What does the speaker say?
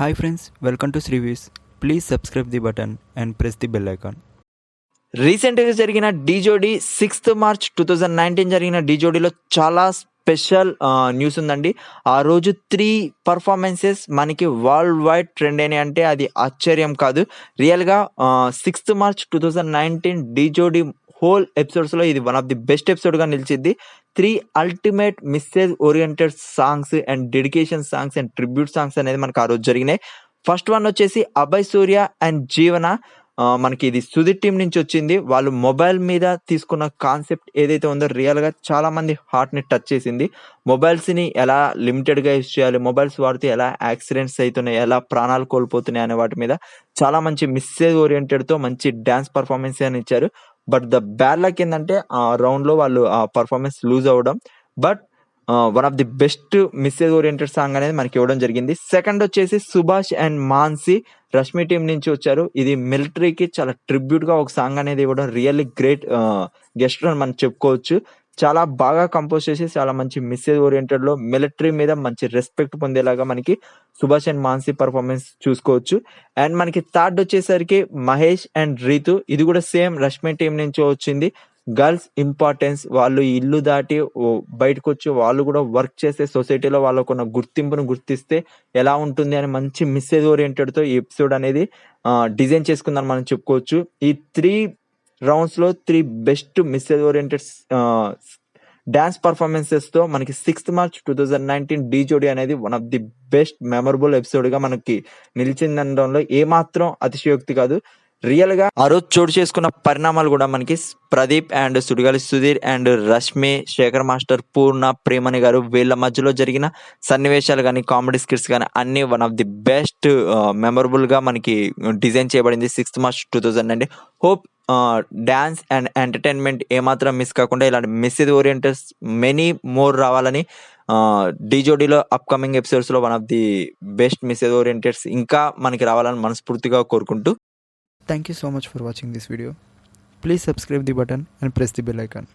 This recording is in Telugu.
Hi friends welcome to శ్రీవీస్ please subscribe the button and press the bell icon రీసెంట్గా జరిగిన Dhee Jodi sixth March two thousand nineteen జరిగిన డీజోడీలో చాలా స్పెషల్ న్యూస్ uh, ఉందండి. ఆ రోజు త్రీ పర్ఫార్మెన్సెస్ మనకి వరల్డ్ వైడ్ ట్రెండ్ అని అంటే అది ఆశ్చర్యం కాదు. రియల్గా sixth March two thousand nineteen Dhee Jodi whole ఎపిసోడ్స్లో ఇది వన్ ఆఫ్ ది బెస్ట్ ఎపిసోడ్గా నిలిచింది three ultimate message oriented songs and dedication songs and tribute songs అనేది మనకు ఆ రోజు జరిగినాయి. ఫస్ట్ వన్ వచ్చేసి అభయ్ సూర్య అండ్ జీవన మనకి ఇది సుధీర్ టీం నుంచి వచ్చింది. వాళ్ళు మొబైల్ మీద తీసుకున్న కాన్సెప్ట్ ఏదైతే ఉందో రియల్గా చాలా మంది హార్ట్ని టచ్ చేసింది. మొబైల్స్ని ఎలా లిమిటెడ్గా యూస్ చేయాలి? మొబైల్స్ వాడితే ఎలా యాక్సిడెంట్స్ అవుతున్నాయి ఎలా ప్రాణాలు కోల్పోతున్నాయి? అనే వాటి మీద చాలా మంచి మిస్సేజ్ ఓరియంటెడ్తో మంచి డ్యాన్స్ పర్ఫార్మెన్స్ అని ఇచ్చారు. బట్ ద బ్యాడ్ లక్ ఏంటంటే ఆ రౌండ్లో వాళ్ళు ఆ పర్ఫార్మెన్స్ లూజ్ అవ్వడం. But one of the best message oriented song అనేది మనకి ఇవ్వడం జరిగింది. సెకండ్ వచ్చేసి సుభాష్ అండ్ మాన్సీ రష్మి టీం నుంచి వచ్చారు. ఇది మిలిటరీకి చాలా ట్రిబ్యూట్గా ఒక సాంగ్ అనేది ఇవ్వడం. రియల్లీ గ్రేట్ గెస్ట్ అని మనం చెప్పుకోవచ్చు. చాలా బాగా కంపోజ్ చేసి చాలా మంచి మిస్సేజ్ ఓరియంటెడ్లో మిలిటరీ మీద మంచి రెస్పెక్ట్ పొందేలాగా మనకి సుభాష్ అండ్ మాన్సీ పర్ఫార్మెన్స్ చూసుకోవచ్చు. అండ్ మనకి థర్డ్ వచ్చేసరికి మహేష్ అండ్ రీతు. ఇది కూడా సేమ్ రష్మి టీం నుంచి వచ్చింది. గర్ల్స్ ఇంపార్టెన్స్ వాళ్ళు ఇల్లు దాటి బయటకు వచ్చి వాళ్ళు కూడా వర్క్ చేసే సొసైటీలో వాళ్ళకున్న గుర్తింపును గుర్తిస్తే ఎలా ఉంటుంది అని మంచి మిస్సేజ్ ఓరియంటెడ్తో ఈ ఎపిసోడ్ అనేది డిజైన్ చేసుకుందని మనం చెప్పుకోవచ్చు. ఈ three రౌండ్స్లో three best message oriented dance పర్ఫార్మెన్సెస్తో మనకి sixth March two thousand nineteen Dhee Jodi అనేది one of the best memorable ఎపిసోడ్గా మనకి నిలిచిందనడంలో ఏమాత్రం అతిశయోక్తి కాదు. రియల్గా ఆ రోజు చోటు చేసుకున్న పరిణామాలు కూడా మనకి Pradeep and Sudigali Sudheer and Rashmi Sekhar master Poorna Priyamani garu వీళ్ళ మధ్యలో జరిగిన సన్నివేశాలు కానీ కామెడీ స్కిట్స్ కానీ అన్ని వన్ ఆఫ్ ది బెస్ట్ మెమరబుల్గా మనకి డిజైన్ చేయబడింది సిక్స్త్ మార్చ్ టూ థౌజండ్ అండి హోప్ డ్యాన్స్ అండ్ ఎంటర్టైన్మెంట్ ఏమాత్రం మిస్ కాకుండా ఇలాంటి మెసేజ్ ఓరియంటెడ్ మెనీ మోర్ రావాలని డీజోడీలో అప్కమింగ్ ఎపిసోడ్స్లో one of the best message orienteds ఇంకా మనకి రావాలని మనస్ఫూర్తిగా కోరుకుంటూ. Thank you so much for watching this video please subscribe the button and press the bell icon